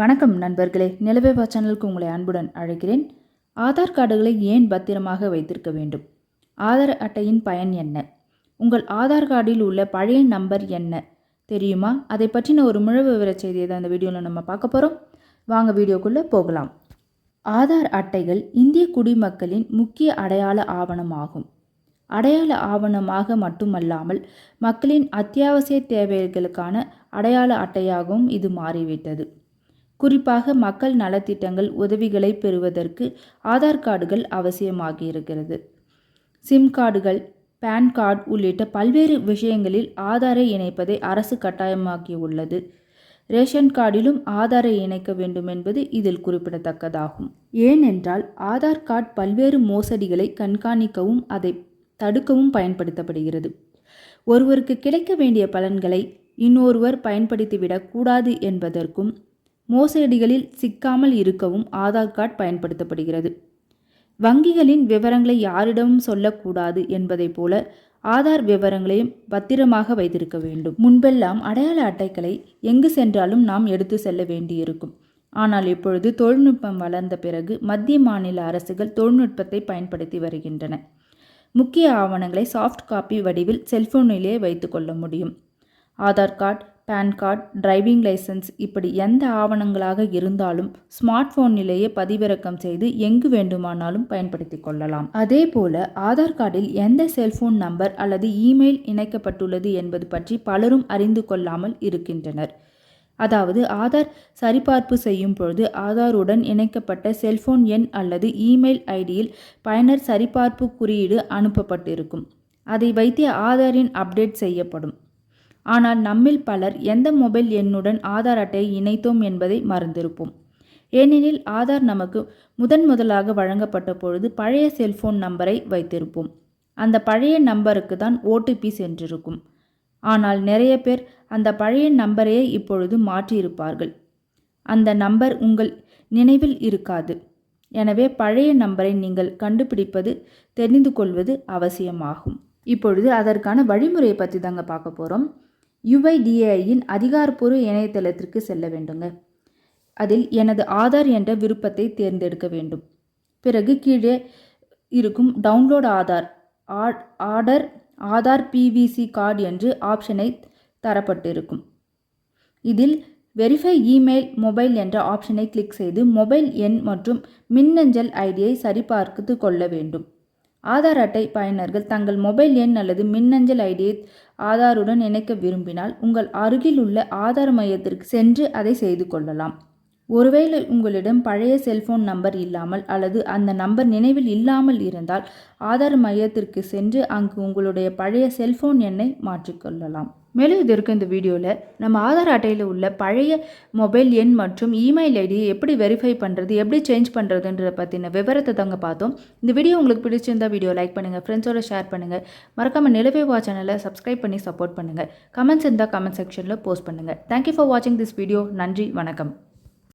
வணக்கம் நண்பர்களே. நிலவேவா சேனலுக்கு உங்களை அன்புடன் அழைக்கிறேன். ஆதார் கார்டுகளை ஏன் பத்திரமாக வைத்திருக்க வேண்டும்? ஆதார் அட்டையின் பயன் என்ன? உங்கள் ஆதார் கார்டில் உள்ள பழைய நம்பர் என்ன? தெரியுமா? அதை பற்றின ஒரு முழு விவர செய்தியை தான் இந்த வீடியோவில் நம்ம பார்க்க போகிறோம் வாங்க வீடியோக்குள்ளே போகலாம். ஆதார் அட்டைகள் இந்திய குடிமக்களின் முக்கிய அடையாள ஆவணமாகும். அடையாள ஆவணமாக மட்டுமல்லாமல் மக்களின் அத்தியாவசிய தேவைகளுக்கான அடையாள அட்டையாகவும் இது மாறிவிட்டது. குறிப்பாக மக்கள் நலத்திட்டங்கள் உதவிகளை பெறுவதற்கு ஆதார் கார்டுகள் அவசியமாகியிருக்கிறது. சிம் கார்டுகள் பேன் கார்டு உள்ளிட்ட பல்வேறு விஷயங்களில் ஆதாரை இணைப்பதை அரசு கட்டாயமாக்கியுள்ளது. ரேஷன் கார்டிலும் ஆதாரை இணைக்க வேண்டும் என்பது இதில் குறிப்பிடத்தக்கதாகும். ஏனென்றால் ஆதார் கார்டு பல்வேறு மோசடிகளை கண்காணிக்கவும் அதை தடுக்கவும் பயன்படுத்தப்படுகிறது. ஒருவருக்கு கிடைக்க வேண்டிய பலன்களை இன்னொருவர் பயன்படுத்திவிடக் கூடாது என்பதற்கும் மோசடிகளில் சிக்காமல் இருக்கவும் ஆதார் கார்டு பயன்படுத்தப்படுகிறது. வங்கிகளின் விவரங்களை யாரிடமும் சொல்லக்கூடாது என்பதைப் போல ஆதார் விவரங்களையும் பத்திரமாக வைத்திருக்க வேண்டும். முன்பெல்லாம் அடையாள அட்டைகளை எங்கு சென்றாலும் நாம் எடுத்து செல்ல வேண்டியிருக்கும். ஆனால் இப்பொழுது தொழில்நுட்பம் வளர்ந்த பிறகு மத்திய மாநில அரசுகள் தொழில்நுட்பத்தை பயன்படுத்தி வருகின்றன. முக்கிய ஆவணங்களை சாஃப்ட் காப்பி வடிவில் செல்போனிலேயே வைத்துக்கொள்ள முடியும். Aadhaar card PAN card driving licence இப்படி எந்த ஆவணங்களாக இருந்தாலும் ஸ்மார்ட் போனிலேயே பதிவிறக்கம் செய்து எங்கு வேண்டுமானாலும் பயன்படுத்தி கொள்ளலாம். அதே போல ஆதார் கார்டில் எந்த செல்போன் நம்பர் அல்லது இமெயில் இணைக்கப்பட்டுள்ளது என்பது பற்றி பலரும் அறிந்து கொள்ளாமல் இருக்கின்றனர். அதாவது ஆதார் சரிபார்ப்பு செய்யும் பொழுது ஆதாருடன் இணைக்கப்பட்ட செல்போன் எண் அல்லது இமெயில் ஐடியில் பயனர் சரிபார்ப்பு குறியீடு அனுப்பப்பட்டிருக்கும். அதை வைத்து ஆதாரின் அப்டேட் செய்யப்படும். ஆனால் நம்மில் பலர் எந்த மொபைல் எண்ணுடன் ஆதார் அட்டையை இணைத்தோம் என்பதை மறந்திருப்போம். ஏனெனில் ஆதார் நமக்கு முதன் முதலாக வழங்கப்பட்ட பொழுது பழைய செல்போன் நம்பரை வைத்திருப்போம். அந்த பழைய நம்பருக்கு தான் ஓடிபி சென்றிருக்கும். ஆனால் நிறைய பேர் அந்த பழைய நம்பரையே இப்பொழுது மாற்றியிருப்பார்கள். அந்த நம்பர் உங்கள் நினைவில் இருக்காது. எனவே பழைய நம்பரை நீங்கள் கண்டுபிடிப்பது தெரிந்து கொள்வது அவசியமாகும். இப்பொழுது அதற்கான வழிமுறையை பற்றி தாங்க பார்க்க போகிறோம் யுஐடிஏஐயின் அதிகாரப்பூர்வ இணையதளத்திற்கு செல்ல வேண்டுங்க. அதில் எனது ஆதார் என்ற விருப்பத்தை தேர்ந்தெடுக்க வேண்டும். பிறகு கீழே இருக்கும் download Aadhaar order Aadhaar PVC card என்று ஆப்ஷனை தரப்பட்டிருக்கும். இதில் வெரிஃபை இமெயில் மொபைல் என்ற ஆப்ஷனை கிளிக் செய்து மொபைல் எண் மற்றும் மின்னஞ்சல் ஐடியை சரிபார்த்து கொள்ள வேண்டும். ஆதார் அட்டை பயனர்கள் தங்கள் மொபைல் எண் அல்லது மின்னஞ்சல் ஐடியை ஆதாருடன் இணைக்க விரும்பினால் உங்கள் அருகில் உள்ள ஆதார் மையத்திற்கு சென்று அதை செய்து கொள்ளலாம். ஒருவேளை உங்களிடம் பழைய செல்போன் நம்பர் இல்லாமல் அல்லது அந்த நம்பர் நினைவில் இல்லாமல் இருந்தால் ஆதார் மையத்திற்கு சென்று அங்கு உங்களுடைய பழைய செல்போன் எண்ணை மாற்றிக்கொள்ளலாம் மேலும் இது இருக்க இந்த வீடியோவில் நம்ம ஆதார் அட்டையில் உள்ள பழைய மொபைல் எண் மற்றும் இமெயில் ஐடியை எப்படி வெரிஃபை பண்ணுறது எப்படி சேஞ்ச் பண்ணுறதுன்றத பற்றின விவரத்தை தாங்க பார்த்தோம். இந்த வீடியோ உங்களுக்கு பிடிச்சிருந்தா வீடியோ லைக் பண்ணுங்கள் ஃப்ரெண்ட்ஸோட ஷேர் பண்ணுங்கள் மறக்காமல் நிலவே வா சேனலை சப்ஸ்கிரைப் பண்ணி சப்போர்ட் பண்ணுங்கள் கமெண்ட்ஸ் இருந்தால் கமெண்ட் செக்ஷனில் போஸ்ட் பண்ணுங்கள் தேங்க்யூ ஃபார் வாட்சிங் திஸ் வீடியோ நன்றி வணக்கம்.